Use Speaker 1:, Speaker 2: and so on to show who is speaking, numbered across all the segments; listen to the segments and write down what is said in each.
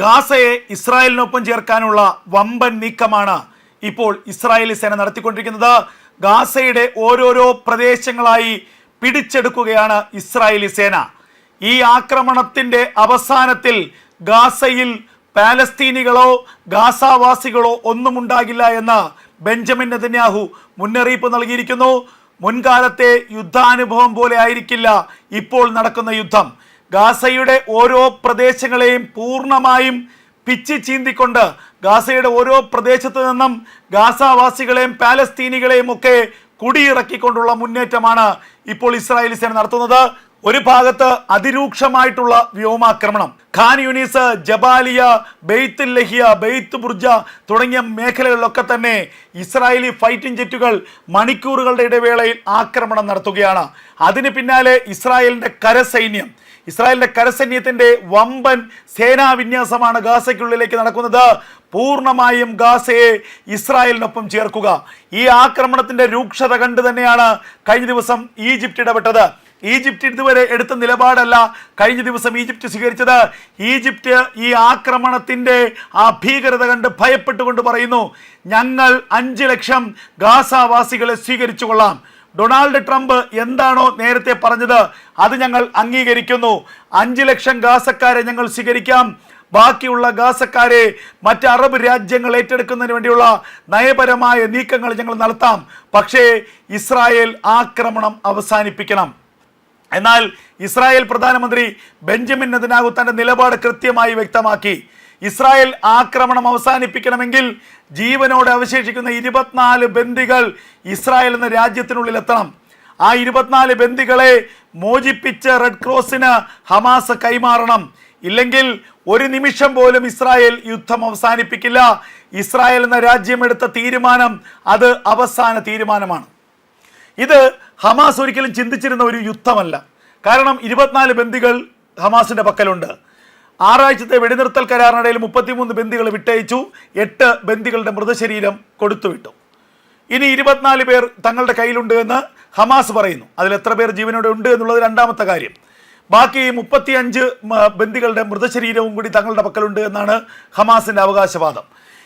Speaker 1: ഗാസയെ ഇസ്രായേലിനൊപ്പം ചേർക്കാനുള്ള വമ്പൻ നീക്കമാണ് ഇപ്പോൾ ഇസ്രായേലി സേന നടത്തിക്കൊണ്ടിരിക്കുന്നത്. ഗാസയുടെ ഓരോരോ പ്രദേശങ്ങളായി പിടിച്ചെടുക്കുകയാണ് ഇസ്രായേലി സേന. ഈ ആക്രമണത്തിന്റെ അവസാനത്തിൽ ഗാസയിൽ പാലസ്തീനികളോ ഗാസാവാസികളോ ഒന്നും ഉണ്ടാകില്ല എന്ന് ബെഞ്ചമിൻ നെതന്യാഹു മുന്നറിയിപ്പ് നൽകിയിരിക്കുന്നു. മുൻകാലത്തെ യുദ്ധാനുഭവം പോലെ ആയിരിക്കില്ല ഇപ്പോൾ നടക്കുന്ന യുദ്ധം. ഗാസയുടെ ഓരോ പ്രദേശങ്ങളെയും പൂർണമായും പിച്ചി ചീന്തിക്കൊണ്ട് ഗാസയുടെ ഓരോ പ്രദേശത്തു നിന്നും ഗാസാവാസികളെയും പാലസ്തീനികളെയും ഒക്കെ കുടിയിറക്കിക്കൊണ്ടുള്ള മുന്നേറ്റമാണ് ഇപ്പോൾ ഇസ്രായേൽ സേന നടത്തുന്നത്. ഒരു ഭാഗത്ത് അതിരൂക്ഷമായിട്ടുള്ള വ്യോമാക്രമണം. Khan Younis Jabalia Beit Lahia Beit Burj തുടങ്ങിയ മേഖലകളിലൊക്കെ തന്നെ ഇസ്രായേലി ഫൈറ്റിംഗ് ജെറ്റുകൾ മണിക്കൂറുകളുടെ ഇടവേളയിൽ ആക്രമണം നടത്തുകയാണ്. അതിന് പിന്നാലെ ഇസ്രായേലിന്റെ കരസൈന്യം ഇസ്രായേലിന്റെ കരസൈന്യത്തിന്റെ വമ്പൻ സേനാ വിന്യാസമാണ് ഗാസയ്ക്കുള്ളിലേക്ക് നടക്കുന്നത്. പൂർണമായും ഗാസയെ ഇസ്രായേലിനൊപ്പം ചേർക്കുക. ഈ ആക്രമണത്തിന്റെ രൂക്ഷത കണ്ടു തന്നെയാണ് കഴിഞ്ഞ ദിവസം ഈജിപ്റ്റ് ഇടപെട്ടത്. ഈജിപ്റ്റ് ഇതുവരെ എടുത്ത നിലപാടല്ല കഴിഞ്ഞ ദിവസം ഈജിപ്റ്റ് സ്വീകരിച്ചത്. ഈജിപ്റ്റ് ഈ ആക്രമണത്തിന്റെ ആ ഭീകരത കണ്ട് ഭയപ്പെട്ടുകൊണ്ട് പറയുന്നു ഞങ്ങൾ അഞ്ച് ലക്ഷം ഗാസാവാസികളെ സ്വീകരിച്ചു കൊള്ളാം. ഡൊണാൾഡ് ട്രംപ് എന്താണോ നേരത്തെ പറഞ്ഞത് അത് ഞങ്ങൾ അംഗീകരിക്കുന്നു. അഞ്ച് ലക്ഷം ഗാസക്കാരെ ഞങ്ങൾ സ്വീകരിക്കാം. ബാക്കിയുള്ള ഗാസക്കാരെ മറ്റ് അറബ് രാജ്യങ്ങൾ ഏറ്റെടുക്കുന്നതിന് വേണ്ടിയുള്ള നയപരമായ നീക്കങ്ങൾ ഞങ്ങൾ നടത്താം. പക്ഷേ ഇസ്രായേൽ ആക്രമണം അവസാനിപ്പിക്കണം. എന്നാൽ ഇസ്രായേൽ പ്രധാനമന്ത്രി ബെഞ്ചമിൻ നെതന്യാഹു തന്റെ നിലപാട് കൃത്യമായി വ്യക്തമാക്കി. ഇസ്രായേൽ ആക്രമണം അവസാനിപ്പിക്കണമെങ്കിൽ ജീവനോടെ അവശേഷിക്കുന്ന ഇരുപത്തിനാല് ബന്ദികൾ ഇസ്രായേൽ എന്ന രാജ്യത്തിനുള്ളിൽ എത്തണം. ആ ഇരുപത്തിനാല് ബന്ദികളെ മോചിപ്പിച്ച് റെഡ് ക്രോസിന് ഹമാസ് കൈമാറണം. ഇല്ലെങ്കിൽ ഒരു നിമിഷം പോലും ഇസ്രായേൽ യുദ്ധം അവസാനിപ്പിക്കില്ല. ഇസ്രായേൽ എന്ന രാജ്യമെടുത്ത തീരുമാനം അത് അവസാന തീരുമാനമാണ്. ഇത് ഹമാസ് ഒരിക്കലും ചിന്തിച്ചിരുന്ന ഒരു യുദ്ധമല്ല. കാരണം ഇരുപത്തിനാല് ബന്ദികൾ ഹമാസിന്റെ പക്കലുണ്ട്. ആറാഴ്ചത്തെ വെടിനിർത്തൽ കരാറിനിടയിൽ മുപ്പത്തിമൂന്ന് ബന്ദികൾ വിട്ടയച്ചു എട്ട് ബന്ദികളുടെ മൃതശരീരം കൊടുത്തുവിട്ടു. ഇനി ഇരുപത്തിനാല് പേർ തങ്ങളുടെ കയ്യിലുണ്ട് എന്ന് ഹമാസ് പറയുന്നു. അതിൽ എത്ര പേർ ജീവനോടെ ഉണ്ട് എന്നുള്ളത് രണ്ടാമത്തെ കാര്യം. ബാക്കി മുപ്പത്തിയഞ്ച് ബന്ദികളുടെ മൃതശരീരവും കൂടി തങ്ങളുടെ പക്കലുണ്ട് എന്നാണ് ഹമാസിന്റെ അവകാശവാദം.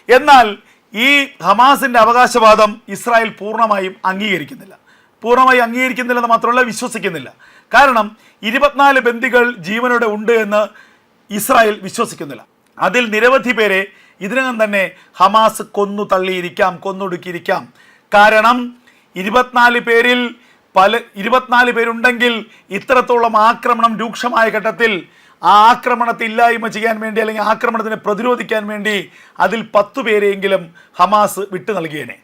Speaker 1: എന്നാൽ ഈ ഹമാസിന്റെ അവകാശവാദം ഇസ്രായേൽ പൂർണമായും അംഗീകരിക്കുന്നില്ല. പൂർണമായി അംഗീകരിക്കുന്നില്ലെന്ന് മാത്രമല്ല വിശ്വസിക്കുന്നില്ല. കാരണം ഇരുപത്തിനാല് ബന്ദികൾ ജീവനോടെ ഉണ്ട് എന്ന് ഇസ്രായേൽ വിശ്വസിക്കുന്നില്ല. അതിൽ നിരവധി പേരെ ഇതിനകം തന്നെ ഹമാസ് കൊന്നു തള്ളിയിരിക്കാം കൊന്നൊടുക്കിയിരിക്കാം. കാരണം ഇരുപത്തിനാല് പേരിൽ പല ഇരുപത്തിനാല് പേരുണ്ടെങ്കിൽ ഇത്രത്തോളം ആക്രമണം രൂക്ഷമായ ഘട്ടത്തിൽ ആ ആക്രമണത്തെ ഇല്ലായ്മ ചെയ്യാൻ വേണ്ടി അല്ലെങ്കിൽ ആക്രമണത്തിനെ പ്രതിരോധിക്കാൻ വേണ്ടി അതിൽ പത്തു പേരെയെങ്കിലും ഹമാസ് വിട്ടു നൽകിയേനെ.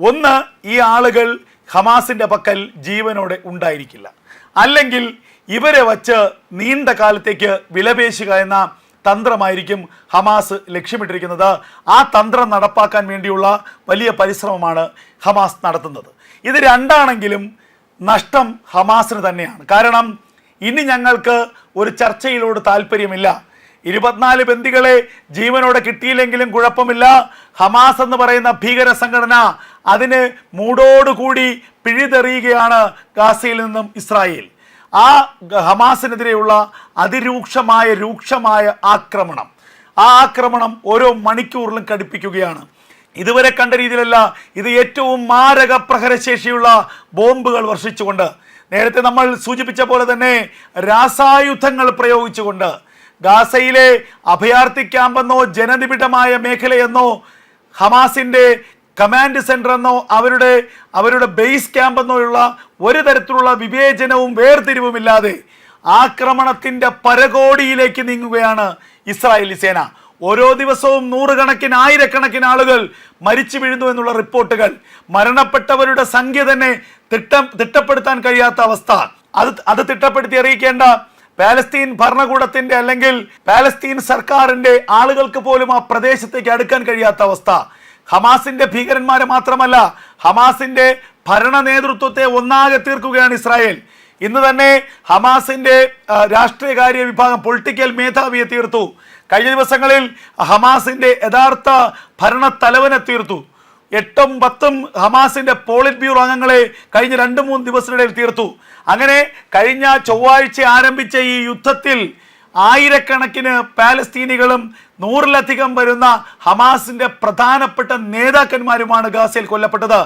Speaker 1: ഒന്ന് ഈ ആളുകൾ ഹമാസിന്റെ പക്കൽ ജീവനോടെ ഉണ്ടായിരിക്കില്ല. അല്ലെങ്കിൽ ഇവരെ വച്ച് നീണ്ട കാലത്തേക്ക് വിലപേശുക എന്ന തന്ത്രമായിരിക്കും ഹമാസ് ലക്ഷ്യമിട്ടിരിക്കുന്നത്. ആ തന്ത്രം നടപ്പാക്കാൻ വേണ്ടിയുള്ള വലിയ പരിശ്രമമാണ് ഹമാസ് നടത്തുന്നത്. ഇത് രണ്ടാണെങ്കിലും നഷ്ടം ഹമാസിന് തന്നെയാണ്. കാരണം ഇനി ഞങ്ങൾക്ക് ഒരു ചർച്ചയിലോട് താല്പര്യമില്ല. ഇരുപത്തിനാല് ബന്ദികളെ ജീവനോടെ കിട്ടിയില്ലെങ്കിലും കുഴപ്പമില്ല. ഹമാസ് എന്ന് പറയുന്ന ഭീകര സംഘടന അതിന് മൂടോടുകൂടി പിഴുതെറിയുകയാണ് ഗാസയിൽ നിന്നും ഇസ്രായേൽ. ആ ഹമാസിനെതിരെയുള്ള അതിരൂക്ഷമായ രൂക്ഷമായ ആക്രമണം. ആ ആക്രമണം ഓരോ മണിക്കൂറിലും കടുപ്പിക്കുകയാണ്. ഇതുവരെ കണ്ട രീതിയിലല്ല ഇത് ഏറ്റവും മാരക പ്രഹരശേഷിയുള്ള ബോംബുകൾ വർഷിച്ചുകൊണ്ട്. നേരത്തെ നമ്മൾ സൂചിപ്പിച്ച പോലെ തന്നെ രാസായുധങ്ങൾ പ്രയോഗിച്ചുകൊണ്ട്. ഗാസയിലെ അഭയാർത്ഥി ക്യാമ്പെന്നോ ജനനിബിഡമായ മേഖലയെന്നോ ഹമാസിന്റെ കമാൻഡ് സെന്റർ എന്നോ അവരുടെ അവരുടെ ബേസ് ക്യാമ്പ് എന്നോ ഉള്ള ഒരു തരത്തിലുള്ള വിവേചനവും വേർതിരിവുമില്ലാതെ ആക്രമണത്തിന്റെ പരകോടിയിലേക്ക് നീങ്ങുകയാണ് ഇസ്രായേലി സേന. ഓരോ ദിവസവും നൂറുകണക്കിന് ആയിരക്കണക്കിന് ആളുകൾ മരിച്ചു വീഴുന്നു എന്നുള്ള റിപ്പോർട്ടുകൾ. മരണപ്പെട്ടവരുടെ സംഖ്യ തന്നെ തിട്ടം തിട്ടപ്പെടുത്താൻ കഴിയാത്ത അവസ്ഥ. അത് അത് തിട്ടപ്പെടുത്തി അറിയിക്കേണ്ട പാലസ്തീൻ ഭരണകൂടത്തിന്റെ അല്ലെങ്കിൽ പാലസ്തീൻ സർക്കാരിന്റെ ആളുകൾക്ക് പോലും ആ പ്രദേശത്തേക്ക് അടുക്കാൻ കഴിയാത്ത അവസ്ഥ. ഹമാസിന്റെ ഭീകരന്മാരെ മാത്രമല്ല ഹമാസിന്റെ ഭരണ നേതൃത്വത്തെ ഒന്നാകെ തീർക്കുകയാണ് ഇസ്രായേൽ. ഇന്ന് തന്നെ ഹമാസിന്റെ രാഷ്ട്രീയകാര്യ വിഭാഗം പൊളിറ്റിക്കൽ മേധാവിയെ തീർത്തു. കഴിഞ്ഞ ദിവസങ്ങളിൽ ഹമാസിന്റെ യഥാർത്ഥ ഭരണ തലവനെ തീർത്തു. എട്ടും പത്തും ഹമാസിന്റെ പോളിറ്റ് ബ്യൂറോ അംഗങ്ങളെ കഴിഞ്ഞ രണ്ട് മൂന്ന് ദിവസത്തിനിടയിൽ തീർത്തു. അങ്ങനെ കഴിഞ്ഞ ചൊവ്വാഴ്ച ആരംഭിച്ച ഈ യുദ്ധത്തിൽ ആയിരക്കണക്കിന് പാലസ്തീനികളും നൂറിലധികം വരുന്ന ഹമാസിന്റെ പ്രധാനപ്പെട്ട നേതാക്കന്മാരുമാണ് ഗാസയിൽ കൊല്ലപ്പെട്ടത്.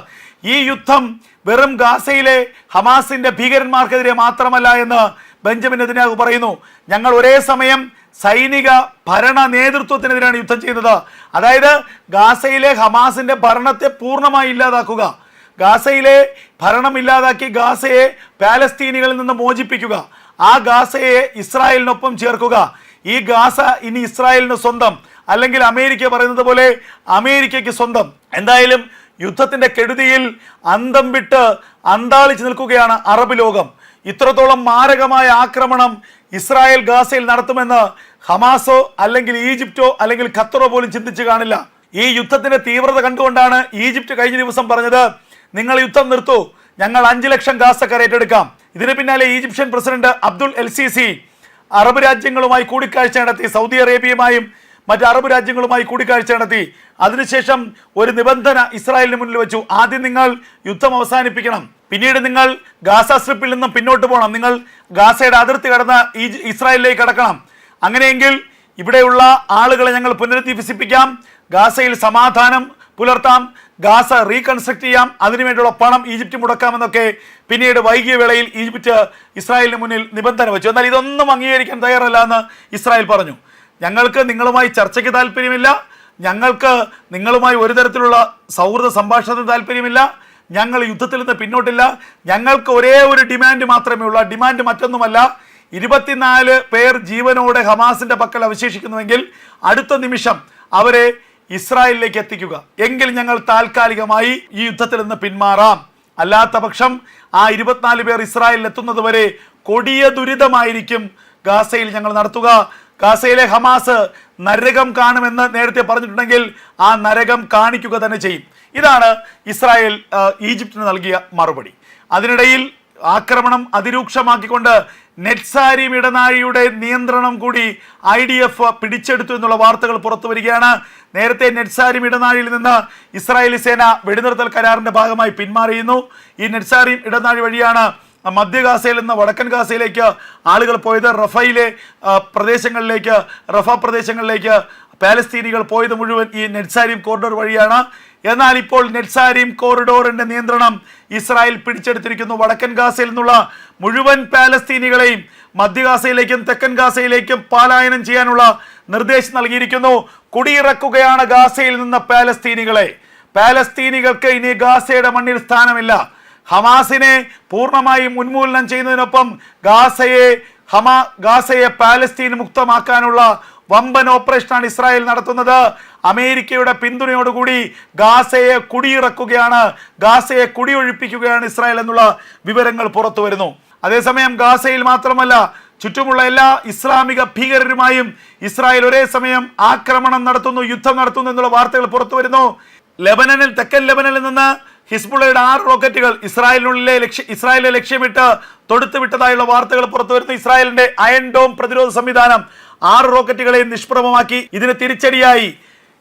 Speaker 1: ഈ യുദ്ധം വെറും ഗാസയിലെ ഹമാസിന്റെ ഭീകരന്മാർക്കെതിരെ മാത്രമല്ല എന്ന് ബെഞ്ചമിൻ നെതന്യാഹു പറയുന്നു. ഞങ്ങൾ ഒരേ സമയം സൈനിക ഭരണ നേതൃത്വത്തിനെതിരാണ് യുദ്ധം ചെയ്യുന്നത്. അതായത് ഗാസയിലെ ഹമാസിന്റെ ഭരണത്തെ പൂർണമായി ഇല്ലാതാക്കുക. ഗാസയിലെ ഭരണം ഇല്ലാതാക്കി ഗാസയെ പാലസ്തീനികളിൽ നിന്ന് മോചിപ്പിക്കുക. ആ ഗാസയെ ഇസ്രായേലിനൊപ്പം ചേർക്കുക. ഈ ഗാസ ഇനി ഇസ്രായേലിന് സ്വന്തം. അല്ലെങ്കിൽ അമേരിക്ക പറയുന്നത് പോലെ അമേരിക്കയ്ക്ക് സ്വന്തം. എന്തായാലും യുദ്ധത്തിന്റെ കെടുതിയിൽ അന്തം വിട്ട് അന്താളിച്ചു നിൽക്കുകയാണ് അറബ് ലോകം. ഇത്രത്തോളം മാരകമായ ആക്രമണം ഇസ്രായേൽ ഗാസയിൽ നടത്തുമെന്ന് ഹമാസോ അല്ലെങ്കിൽ ഈജിപ്റ്റോ അല്ലെങ്കിൽ ഖത്തറോ പോലും ചിന്തിച്ചു കാണില്ല. ഈ യുദ്ധത്തിന്റെ തീവ്രത കണ്ടുകൊണ്ടാണ് ഈജിപ്റ്റ് കഴിഞ്ഞ ദിവസം പറഞ്ഞത് നിങ്ങൾ യുദ്ധം നിർത്തൂ. ഞങ്ങൾ അഞ്ചു ലക്ഷം ഗാസക്കാർ ഏറ്റെടുക്കാം ഇതിന് പിന്നാലെ Egyptian president Abdel El Sisi Arab രാജ്യങ്ങളുമായി കൂടിക്കാഴ്ച നടത്തി സൗദി അറേബ്യയുമായും മറ്റ് അറബ് രാജ്യങ്ങളുമായി കൂടിക്കാഴ്ച നടത്തി. അതിനുശേഷം ഒരു നിബന്ധന ഇസ്രായേലിന് മുന്നിൽ വെച്ചു. ആദ്യം നിങ്ങൾ യുദ്ധം അവസാനിപ്പിക്കണം. പിന്നീട് നിങ്ങൾ ഗാസ സ്ട്രിപ്പിൽ നിന്നും പിന്നോട്ട് പോകണം. നിങ്ങൾ ഗാസയുടെ അതിർത്തി കടന്ന് ഇസ്രായേലിലേക്ക് കടക്കണം. അങ്ങനെയെങ്കിൽ ഇവിടെയുള്ള ആളുകളെ ഞങ്ങൾ പുനരധിവസിപ്പിക്കാം. ഗാസയിൽ സമാധാനം പുലർത്താം. ഗാസ റീകൺസ്ട്രക്ട് ചെയ്യാം. അതിനുവേണ്ടിയുള്ള പണം ഈജിപ്റ്റ് മുടക്കാമെന്നൊക്കെ പിന്നീട് വൈകിയ വേളയിൽ ഈജിപ്റ്റ് ഇസ്രായേലിന് മുന്നിൽ നിബന്ധന വെച്ചു. എന്നാൽ ഇതൊന്നും അംഗീകരിക്കാൻ തയ്യാറല്ല എന്ന് ഇസ്രായേൽ പറഞ്ഞു. ഞങ്ങൾക്ക് നിങ്ങളുമായി ചർച്ചയ്ക്ക് താല്പര്യമില്ല ഞങ്ങൾക്ക് നിങ്ങളുമായി ഒരു തരത്തിലുള്ള സൗഹൃദ സംഭാഷണത്തിന് താല്പര്യമില്ല ഞങ്ങൾ യുദ്ധത്തിൽ നിന്ന് പിന്നോട്ടില്ല. ഞങ്ങൾക്ക് ഒരേ ഒരു ഡിമാൻഡ് മാത്രമേ ഉള്ളൂ. ഡിമാൻഡ് മറ്റൊന്നുമല്ല. ഇരുപത്തിനാല് പേർ ജീവനോടെ ഹമാസിന്റെ പക്കൽ അവശേഷിക്കുന്നുവെങ്കിൽ അടുത്ത നിമിഷം അവരെ ഇസ്രായേലിലേക്ക് എത്തിക്കുക. എങ്കിൽ ഞങ്ങൾ താൽക്കാലികമായി ഈ യുദ്ധത്തിൽ നിന്ന് പിന്മാറാം. അല്ലാത്ത പക്ഷം ആ ഇരുപത്തിനാല് പേർ ഇസ്രായേലിൽ എത്തുന്നത് വരെ കൊടിയ ദുരിതമായിരിക്കും ഗാസയിൽ ഞങ്ങൾ നടത്തുക. ഗാസയിലെ ഹമാസ് നരകം കാണുമെന്ന് നേരത്തെ പറഞ്ഞിട്ടുണ്ടെങ്കിൽ ആ നരകം കാണിക്കുക തന്നെ ചെയ്യും. ഇതാണ് ഇസ്രായേൽ ഈജിപ്തിന് നൽകിയ മറുപടി. അതിനിടയിൽ ആക്രമണം അതിരൂക്ഷമാക്കിക്കൊണ്ട് നെറ്റ്സാരി ഇടനാഴിയുടെ നിയന്ത്രണം കൂടി ഐ ഡി എഫ് പിടിച്ചെടുത്തു എന്നുള്ള വാർത്തകൾ പുറത്തു വരികയാണ്. നേരത്തെ നെറ്റ്സാരി ഇടനാഴിയിൽ നിന്ന് ഇസ്രായേലി സേന വെടിനിർത്തൽ കരാറിന്റെ ഭാഗമായി പിന്മാറിയിരുന്നു. ഈ നെറ്റ്സാരി ഇടനാഴി വഴിയാണ് മധ്യ ഗാസയിൽ നിന്ന് വടക്കൻ ഗാസയിലേക്ക് ആളുകൾ പോയത്. റഫയിലെ പ്രദേശങ്ങളിലേക്ക് റഫ പ്രദേശങ്ങളിലേക്ക് പാലസ്തീനികൾ പോയത് മുഴുവൻ ഈ നെറ്റ്സാരിം കോറിഡോർ വഴിയാണ്. എന്നാൽ ഇപ്പോൾ നെറ്റ്സാരിം കോറിഡോറിന്റെ നിയന്ത്രണം ഇസ്രായേൽ പിടിച്ചെടുത്തിരിക്കുന്നു. വടക്കൻ ഗാസയിൽ നിന്നുള്ള മുഴുവൻ പാലസ്തീനികളെയും മധ്യ ഗാസയിലേക്കും തെക്കൻ ഗാസയിലേക്കും പലായനം ചെയ്യാനുള്ള നിർദ്ദേശം നൽകിയിരിക്കുന്നു. കുടിയിറക്കുകയാണ് ഗാസയിൽ നിന്ന് പാലസ്തീനികളെ. പാലസ്തീനികൾക്ക് ഇനി ഗാസയുടെ മണ്ണിൽ സ്ഥാനമില്ല. ഹമാസിനെ പൂർണമായും ഉന്മൂലനം ചെയ്യുന്നതിനൊപ്പം ഗാസയെ ഹമാ ഗാസയെ പാലസ്തീൻ മുക്തമാക്കാനുള്ള വമ്പൻ ഓപ്പറേഷനാണ് ഇസ്രായേൽ നടത്തുന്നത്. അമേരിക്കയുടെ പിന്തുണയോടുകൂടി ഗാസയെ കുടിയിറക്കുകയാണ്. ഗാസയെ കുടിയൊഴിപ്പിക്കുകയാണ് ഇസ്രായേൽ എന്നുള്ള വിവരങ്ങൾ പുറത്തു വരുന്നു. അതേസമയം ഗാസയിൽ മാത്രമല്ല ചുറ്റുമുള്ള എല്ലാ ഇസ്ലാമിക ഭീകരരുമായും ഇസ്രായേൽ ഒരേ സമയം ആക്രമണം നടത്തുന്നു യുദ്ധം നടത്തുന്നു എന്നുള്ള വാർത്തകൾ പുറത്തു വരുന്നു. ലെബനനിൽ തെക്കൻ ലെബനനിൽ നിന്ന് ഹിസ്ബുള്ളയുടെ ആറ് റോക്കറ്റുകൾ ഇസ്രായേലിനുള്ളിലെ ലക്ഷ്യ ഇസ്രായേലിലെ ലക്ഷ്യമിട്ട് തൊടുത്തുവിട്ടതായുള്ള വാർത്തകൾ പുറത്തു വരുന്നു. ഇസ്രായേലിന്റെ അയൺ ഡോം പ്രതിരോധ സംവിധാനം ആറ് റോക്കറ്റുകളെയും നിഷ്പ്രഭമാക്കി. ഇതിന് തിരിച്ചടിയായി.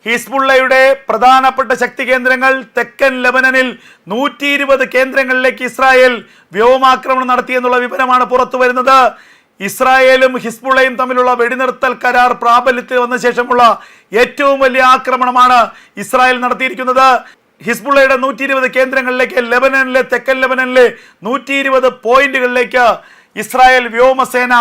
Speaker 1: ഹിസ്ബുള്ളയുടെ പ്രധാനപ്പെട്ട ശക്തി കേന്ദ്രങ്ങൾ തെക്കൻ ലെബനനിൽ നൂറ്റി ഇരുപത് കേന്ദ്രങ്ങളിലേക്ക് ഇസ്രായേൽ വ്യോമാക്രമണം നടത്തിയെന്നുള്ള വിവരമാണ് പുറത്തു വരുന്നത്. ഇസ്രായേലും ഹിസ്ബുള്ളയും തമ്മിലുള്ള വെടിനിർത്തൽ കരാർ പ്രാബല്യത്തിൽ വന്ന ശേഷമുള്ള ഏറ്റവും വലിയ ആക്രമണമാണ് ഇസ്രായേൽ നടത്തിയിരിക്കുന്നത്. ഹിസ്ബുള്ളയുടെ നൂറ്റി ഇരുപത് കേന്ദ്രങ്ങളിലേക്ക് ലെബനനിലെ തെക്കൻ ലെബനനിലെ നൂറ്റി ഇരുപത് പോയിന്റുകളിലേക്ക് ഇസ്രായേൽ വ്യോമസേന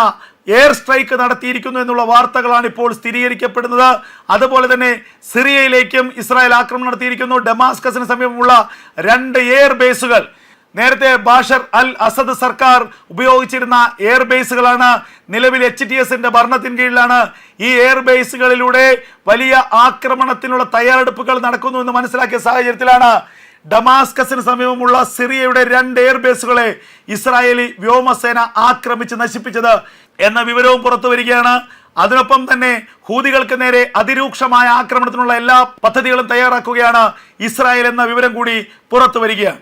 Speaker 1: എയർ സ്ട്രൈക്ക് നടത്തിയിരിക്കുന്നു എന്നുള്ള വാർത്തകളാണ് ഇപ്പോൾ സ്ഥിരീകരിക്കപ്പെടുന്നത്. അതുപോലെ തന്നെ സിറിയയിലേക്കും ഇസ്രായേൽ ആക്രമണം നടത്തിയിരിക്കുന്നു. ഡെമാസ്കസിന് സമീപമുള്ള രണ്ട് എയർ ബേസുകൾ. നേരത്തെ ബാഷർ അൽ അസദ് സർക്കാർ ഉപയോഗിച്ചിരുന്ന എയർ ബേസുകളാണ് നിലവിൽ എച്ച് ടി എസിന്റെ ഭരണത്തിന് കീഴിലാണ് ഈ എയർ ബേസുകളിലൂടെ വലിയ ആക്രമണത്തിനുള്ള തയ്യാറെടുപ്പുകൾ നടക്കുന്നു എന്ന് മനസ്സിലാക്കിയ സാഹചര്യത്തിലാണ് ഡമാസ്കസിന് സമീപമുള്ള സിറിയയുടെ രണ്ട് എയർബേസുകളെ ഇസ്രായേലി വ്യോമസേന ആക്രമിച്ച് നശിപ്പിച്ചത് എന്ന വിവരവും പുറത്തു വരികയാണ്. അതിനൊപ്പം തന്നെ ഹൂതികൾക്ക് നേരെ അതിരൂക്ഷമായ ആക്രമണത്തിനുള്ള എല്ലാ പദ്ധതികളും തയ്യാറാക്കുകയാണ് ഇസ്രായേൽ എന്ന വിവരം കൂടി പുറത്തു വരികയാണ്.